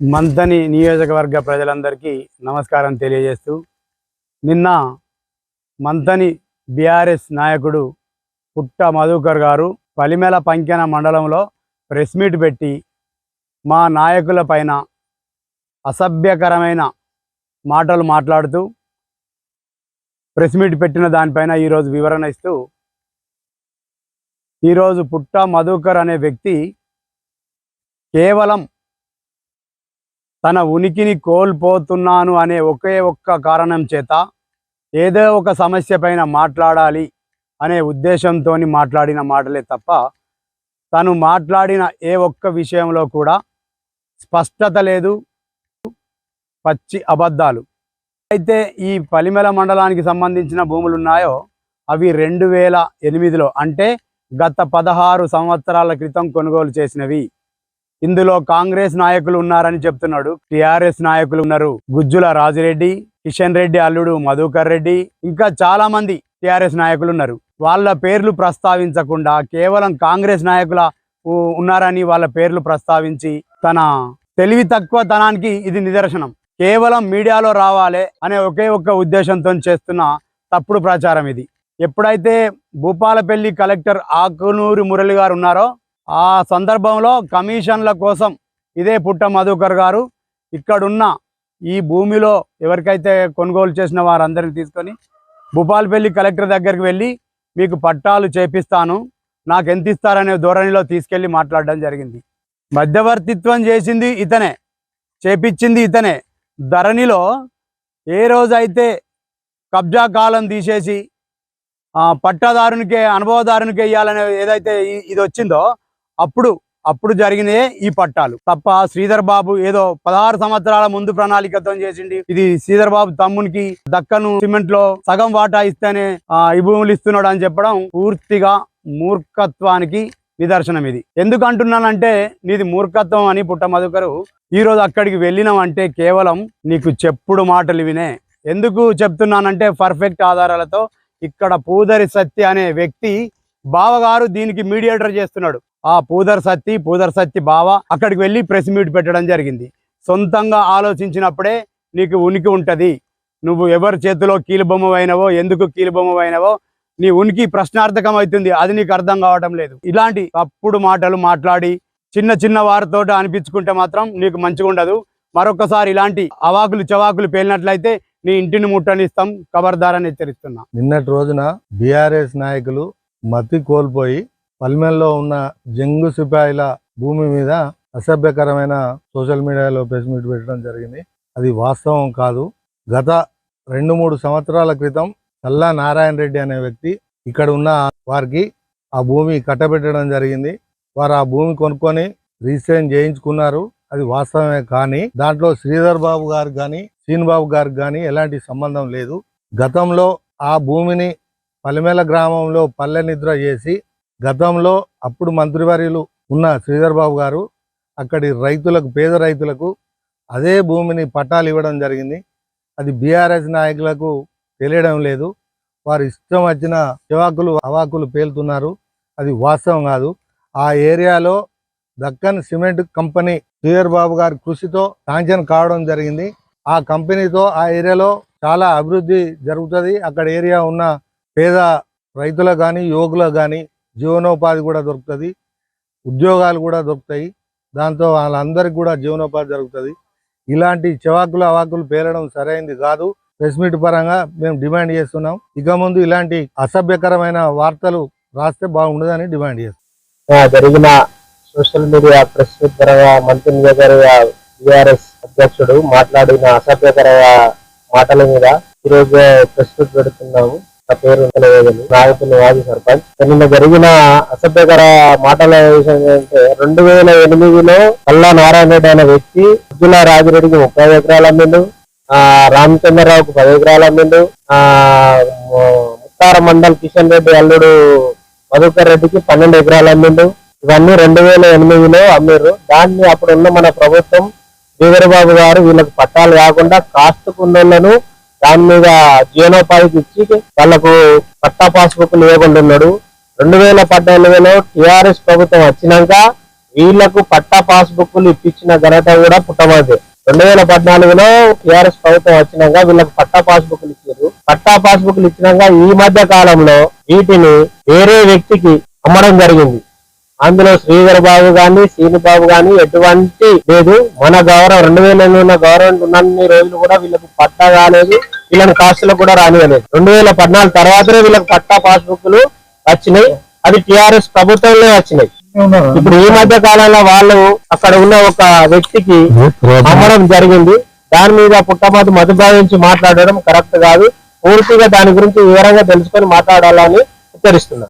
మంతని నియోజకవర్గ ప్రజలందరికీ నమస్కారం తెలియజేస్తూ నిన్న మంతని బీఆర్ఎస్ నాయకుడు పుట్ట మధుకర్ గారు పలిమెల పంకెన మండలంలో ప్రెస్ మీట్ పెట్టి మా నాయకుల పైన అసభ్యకరమైన మాటలు మాట్లాడుతూ ప్రెస్ మీట్ పెట్టిన దానిపైన ఈరోజు వివరణ ఇస్తూ ఈరోజు పుట్ట మధుకర్ అనే వ్యక్తి కేవలం తన ఉనికిని కోల్పోతున్నాను అనే ఒకే ఒక్క కారణం చేత ఏదో ఒక సమస్య పైన మాట్లాడాలి అనే ఉద్దేశంతో మాట్లాడిన మాటలే తప్ప తను మాట్లాడిన ఏ ఒక్క విషయంలో కూడా స్పష్టత లేదు పచ్చి అబద్ధాలు. అయితే ఈ పలిమెల మండలానికి సంబంధించిన భూములు ఉన్నాయో అవి రెండు వేల ఎనిమిదిలో అంటే గత పదహారు సంవత్సరాల క్రితం కొనుగోలు చేసినవి. ఇందులో కాంగ్రెస్ నాయకులు ఉన్నారని చెప్తున్నాడు. టిఆర్ఎస్ నాయకులు ఉన్నారు. గుజ్జుల రాజిరెడ్డి కిషన్ రెడ్డి అల్లుడు మధుకర్ రెడ్డి ఇంకా చాలా మంది టిఆర్ఎస్ నాయకులు ఉన్నారు. వాళ్ళ పేర్లు ప్రస్తావించకుండా కేవలం కాంగ్రెస్ నాయకుల ఉన్నారని వాళ్ళ పేర్లు ప్రస్తావించి తన తెలివి తక్కువ తనానికి ఇది నిదర్శనం. కేవలం మీడియాలో రావాలి అనే ఒకే ఒక్క ఉద్దేశంతో చేస్తున్న తప్పుడు ప్రచారం ఇది. ఎప్పుడైతే భూపాలపల్లి కలెక్టర్ ఆకునూరి మురళి గారు ఉన్నారో ఆ సందర్భంలో కమిషన్ల కోసం ఇదే పుట్ట మధుకర్ గారు ఇక్కడున్న ఈ భూమిలో ఎవరికైతే కొనుగోలు చేసిన వారందరిని తీసుకొని భూపాల్పల్లి కలెక్టర్ దగ్గరికి వెళ్ళి మీకు పట్టాలు చేపిస్తాను నాకు ఎంత ఇస్తారనే ధోరణిలో తీసుకెళ్ళి మాట్లాడడం జరిగింది. మధ్యవర్తిత్వం చేసింది ఇతనే చేపించింది ఇతనే. ధరణిలో ఏ రోజైతే కబ్జా కాలం తీసేసి ఆ, పట్టాదారునికే అనుభవదారునికే ఇవ్వాలనే ఏదైతే ఇది వచ్చిందో అప్పుడు అప్పుడు జరిగినాయే ఈ పట్టాలు. తప్ప శ్రీధర్ బాబు ఏదో పదహారు సంవత్సరాల ముందు ప్రణాళికతో చేసింది. ఇది శ్రీధర్ బాబు తమ్మునికి దక్కను సిమెంట్లో సగం వాటా ఇస్తేనే ఆ, ఈ భూములు ఇస్తున్నాడు అని చెప్పడం పూర్తిగా మూర్ఖత్వానికి నిదర్శనం ఇది. ఎందుకు అంటున్నానంటే నీది మూర్ఖత్వం అని పుట్ట మధుకరు ఈ రోజు అక్కడికి వెళ్ళినామంటే కేవలం నీకు చెప్పుడు మాటలు వినే. ఎందుకు చెప్తున్నానంటే పర్ఫెక్ట్ ఆధారాలతో ఇక్కడ పూదరి సత్య అనే వ్యక్తి బావగారు దీనికి మీడియేటర్ చేస్తున్నాడు. ఆ పూదర్ సత్తి పూదర్ సత్తి బావ అక్కడికి వెళ్ళి ప్రెస్ మీట్ పెట్టడం జరిగింది. సొంతంగా ఆలోచించినప్పుడే నీకు ఉనికి ఉంటుంది. నువ్వు ఎవరి చేతిలో కీలుబొమ్మవైనవో ఎందుకు కీలుబొమ్మవైనవో నీ ఉనికి ప్రశ్నార్థకం అవుతుంది అది నీకు అర్థం కావటం లేదు. ఇలాంటి తప్పుడు మాటలు మాట్లాడి చిన్న చిన్న వారితో అనిపించుకుంటే మాత్రం నీకు మంచిగా ఉండదు. మరొకసారి ఇలాంటి అవాకులు చవాకులు పేలినట్లయితే నీ ఇంటిని ముట్టనిస్తాం. కబర్దారని హెచ్చరిస్తున్నా. నిన్నటి రోజున బీఆర్ఎస్ నాయకులు మతి కోల్పోయి పల్మెల్లో ఉన్న జంగు సిపాయిల భూమి మీద అసభ్యకరమైన సోషల్ మీడియాలో ప్రెస్ మీట్ పెట్టడం జరిగింది. అది వాస్తవం కాదు. గత రెండు మూడు సంవత్సరాల క్రితం కల్లా నారాయణ రెడ్డి అనే వ్యక్తి ఇక్కడ ఉన్న వారికి ఆ భూమి కట్టబెట్టడం జరిగింది. వారు ఆ భూమి కొనుక్కొని రిజిస్ట్రేషన్ చేయించుకున్నారు. అది వాస్తవమే కానీ దాంట్లో శ్రీధర్ బాబు గారికి కానీ సీన్ బాబు గారికి కానీ ఎలాంటి సంబంధం లేదు. గతంలో ఆ భూమిని పలిమేల గ్రామంలో పల్లె నిద్ర చేసి గతంలో అప్పుడు మంత్రివర్యులు ఉన్న శ్రీధర్ బాబు గారు అక్కడి రైతులకు పేద రైతులకు అదే భూమిని పట్టాలు ఇవ్వడం జరిగింది. అది బీఆర్ఎస్ నాయకులకు తెలియడం లేదు. వారు ఇష్టం వచ్చిన చెవాకులు అవాకులు పేలుతున్నారు. అది వాస్తవం కాదు. ఆ ఏరియాలో దక్కన్ సిమెంట్ కంపెనీ శ్రీధర్ బాబు గారి కృషితో శాంక్షన్ కావడం జరిగింది. ఆ కంపెనీతో ఆ ఏరియాలో చాలా అభివృద్ధి జరుగుతుంది. అక్కడ ఏరియా ఉన్న పేద రైతులకు కానీ యువకులకు కానీ జీవనోపాధి కూడా దొరుకుతుంది. ఉద్యోగాలు కూడా దొరుకుతాయి. దాంతో వాళ్ళందరికీ కూడా జీవనోపాధి జరుగుతుంది. ఇలాంటి చెవాకులు అవాకులు పేలడం సరైంది కాదు. ప్రెస్ మీట్ పరంగా మేము డిమాండ్ చేస్తున్నాం. ఇక ముందు ఇలాంటి అసభ్యకరమైన వార్తలు రాస్తే బాగుండదని డిమాండ్ చేస్తాం జరిగిన సోషల్ మీడియా ప్రెస్ మీట్ పరంగా మంత్రి నియోజకవర్గ బీఆర్ఎస్ అధ్యక్షుడు మాట్లాడిన అసభ్యకర మాటల మీద ఈ ప్రెస్ మీట్ పెడుతున్నాము. నా పేరు తెలియదు నాగపల్లి మాజీ సర్పంచ్. నిన్న జరిగిన అసభ్యకర మాటల విషయం ఏంటంటే రెండు వేల ఎనిమిదిలో పల్లా నారాయణ రెడ్డి అనే వ్యక్తి ఉజ్జుల రాజిరెడ్డికి ముప్పై ఎకరాల అమ్మిండు. ఆ రామచంద్రరావుకు పది ఎకరాల అమ్మిండు. ఆ ముత్తార మండల్ కిషన్ రెడ్డి అల్లుడు మధుకర్ రెడ్డికి పన్నెండు ఎకరాలు అమ్మిండు. ఇవన్నీ రెండు వేల ఎనిమిదిలో అమ్మిర్రు. దాన్ని అప్పుడు ఉన్న మన ప్రభుత్వం బాబు గారు వీళ్ళకి పట్టాలు కాకుండా కాస్ట్ కుండలను దాని మీద జీవనోపాధికి ఇచ్చి వాళ్ళకు పట్టా పాస్బుక్ ఇవ్వకుండా ఉన్నాడు రెండు వేల పద్నాలుగులో టిఆర్ఎస్ ప్రభుత్వం వచ్చినాక వీళ్ళకు పట్టా పాస్ బుక్లు ఇప్పించిన ఘనత కూడా పుట్టమది రెండు వేల పద్నాలుగులో టిఆర్ఎస్ ప్రభుత్వం వచ్చినాక వీళ్ళకి పట్టా పాస్ బుక్లు ఇచ్చారు. పట్టా పాస్ బుక్లు ఇచ్చినాక ఈ మధ్య కాలంలో వీటిని వేరే వ్యక్తికి అమ్మడం జరిగింది. అందులో శ్రీధర్ బాబు గాని శ్రీను బాబు గాని ఎటువంటి లేదు. మన గౌరవం రెండు వేల ఎనిమిది ఉన్న గవర్నమెంట్ ఉన్నన్ని రోజులు కూడా వీళ్ళకి పట్టా కాలేదు వీళ్ళని కాస్టులకు కూడా రానివ్వలేదు. రెండు వేల పద్నాలుగు తర్వాతనే వీళ్ళకి పట్టా పాస్ బుక్లు వచ్చినాయి. అది టిఆర్ఎస్ ప్రభుత్వంలో వచ్చినాయి. ఇప్పుడు ఈ మధ్య కాలంలో వాళ్ళు అక్కడ ఉన్న ఒక వ్యక్తికి అమ్మడం జరిగింది. దాని మీద పుట్టమతి మధుభావించి మాట్లాడడం కరెక్ట్ కాదు. పూర్తిగా దాని గురించి వివరంగా తెలుసుకొని మాట్లాడాలని హెచ్చరిస్తున్నారు